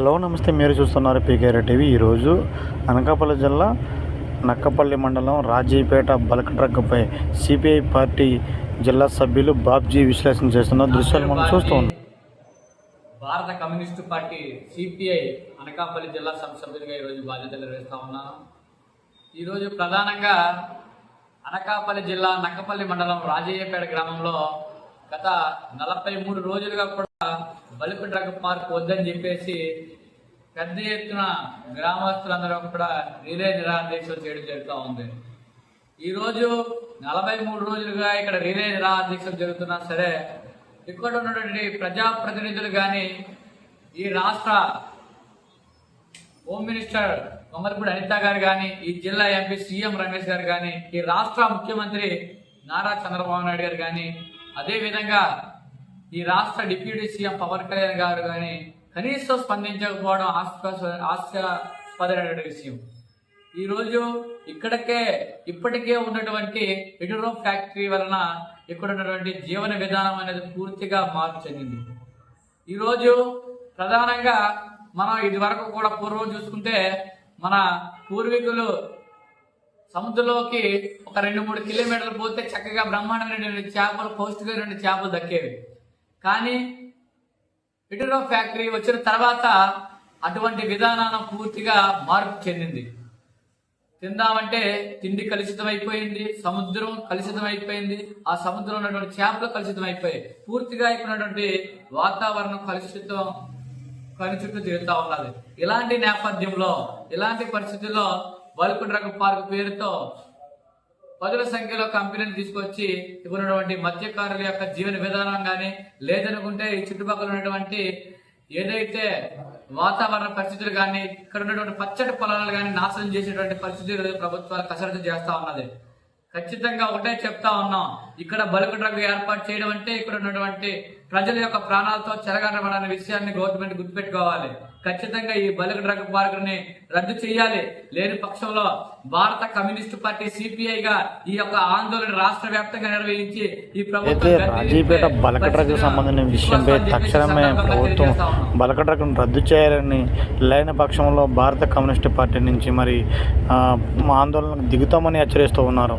Hello నమస్తే. మీరు చూస్తున్నారు పీకేఆర్ టీవీ. ఈరోజు అనకాపల్లి జిల్లా నక్కపల్లి మండలం రాజీపేట బల్క్ డ్రగ్పై సిపిఐ పార్టీ జిల్లా సభ్యులు బాబ్జీ విశ్లేషణ చేస్తున్న దృశ్యాలు మనం చూస్తూ ఉన్నాం. భారత కమ్యూనిస్టు పార్టీ సిపిఐ అనకాపల్లి జిల్లా సభ్యులుగా ఈరోజు బాధ్యతలు నిర్వహిస్తా ఉన్నాను. ఈరోజు ప్రధానంగా అనకాపల్లి జిల్లా నక్కపల్లి మండలం రాజయ్యపేట గ్రామంలో గత నలభై మూడు రోజులుగా కూడా బలుపు డ్రగ్ పార్క్ వద్దని చెప్పేసి పెద్ద ఎత్తున గ్రామస్తులందరూ కూడా రిలే నిరాదేశం చేయడం జరుగుతూ ఉంది. ఈరోజు నలభై మూడు రోజులుగా ఇక్కడ రిలే నిరాదేశం జరుగుతున్నా సరే ఇక్కడ ఉన్నటువంటి ప్రజాప్రతినిధులు కానీ ఈ రాష్ట్ర హోమ్ మినిస్టర్ కొమ్మరిపూడి అనిత గారు కానీ ఈ జిల్లా ఎంపీ సీఎం రమేష్ గారు కానీ ఈ రాష్ట్ర ముఖ్యమంత్రి నారా చంద్రబాబు నాయుడు గారు కానీ అదేవిధంగా ఈ రాష్ట్ర డిప్యూటీ సీఎం పవన్ కళ్యాణ్ గారు కానీ కనీసం స్పందించకపోవడం హాస్యాస్పద హాస్యాస్పదమైనటువంటి విషయం. ఈ రోజు ఇక్కడికే ఇప్పటికే ఉన్నటువంటి ఎడురో ఫ్యాక్టరీ వలన ఇక్కడ ఉన్నటువంటి జీవన విధానం అనేది పూర్తిగా మార్పు చెందింది. ఈరోజు ప్రధానంగా మనం ఇది వరకు కూడా పూర్వం చూసుకుంటే మన పూర్వీకులు సముద్రంలోకి ఒక రెండు మూడు కిలోమీటర్లు పోతే చక్కగా బ్రహ్మాండమైన చేపలు పౌష్టికమైన చేపలు దక్కేవి. కానీ ఇటురో ఫ్యాక్టరీ వచ్చిన తర్వాత అటువంటి విధానం పూర్తిగా మార్పు చెందింది. తిందామంటే తిండి కలుషితం అయిపోయింది సముద్రం కలుషితం అయిపోయింది ఆ సముద్రంలో ఉన్నటువంటి చేపలు కలుషితం అయిపోయాయి పూర్తిగా అయిపోయినటువంటి వాతావరణం కలుషితం పని చుట్టూ తిరుగుతూ ఉన్నది ఇలాంటి నేపథ్యంలో ఇలాంటి పరిస్థితుల్లో బల్క్ డ్రగ్ పార్క్ పేరుతో పదుల సంఖ్యలో కంపెనీలు తీసుకొచ్చి ఇవ్వనటువంటి ఉన్నటువంటి మత్స్యకారుల యొక్క జీవన విధానం కానీ లేదనుకుంటే ఈ చుట్టుపక్కల ఉన్నటువంటి ఏదైతే వాతావరణ పరిస్థితులు కానీ ఇక్కడ ఉన్నటువంటి పచ్చటి పొలాలు కానీ నాశనం చేసేటువంటి పరిస్థితులు ప్రభుత్వాలు కసరత్తు చేస్తా ఉన్నది. ఖచ్చితంగా ఒకటే చెప్తా ఉన్నాం. ఇక్కడ బలుకు డ్రగ్ ఏర్పాటు చేయడం అంటే ఇక్కడ ఉన్నటువంటి ప్రజల యొక్క ప్రాణాలతో చెలగనబడనే విషయాన్ని గవర్నమెంట్ గుర్తుపెట్టుకోవాలి. ఖచ్చితంగా ఈ బలుకు డ్రగ్ పార్కుని రద్దు చేయాలి. లేని పక్షంలో భారత కమ్యూనిస్టు పార్టీ సిపిఐ గా ఈ యొక్క ఆందోళన రాష్ట్ర వ్యాప్తంగా నిర్వహించి ఈ ప్రభుత్వం రాజీపేట బల్క్ డ్రగ్ సంబంధించిన విషయంపై తక్షణమే ప్రభుత్వం బల్క్ డ్రగ్ను రద్దు చేయాలని లేని పక్షంలో భారత కమ్యూనిస్ట్ పార్టీ నుంచి మరి ఆందోళనకు దిగుతామని హెచ్చరిస్తూ ఉన్నారు.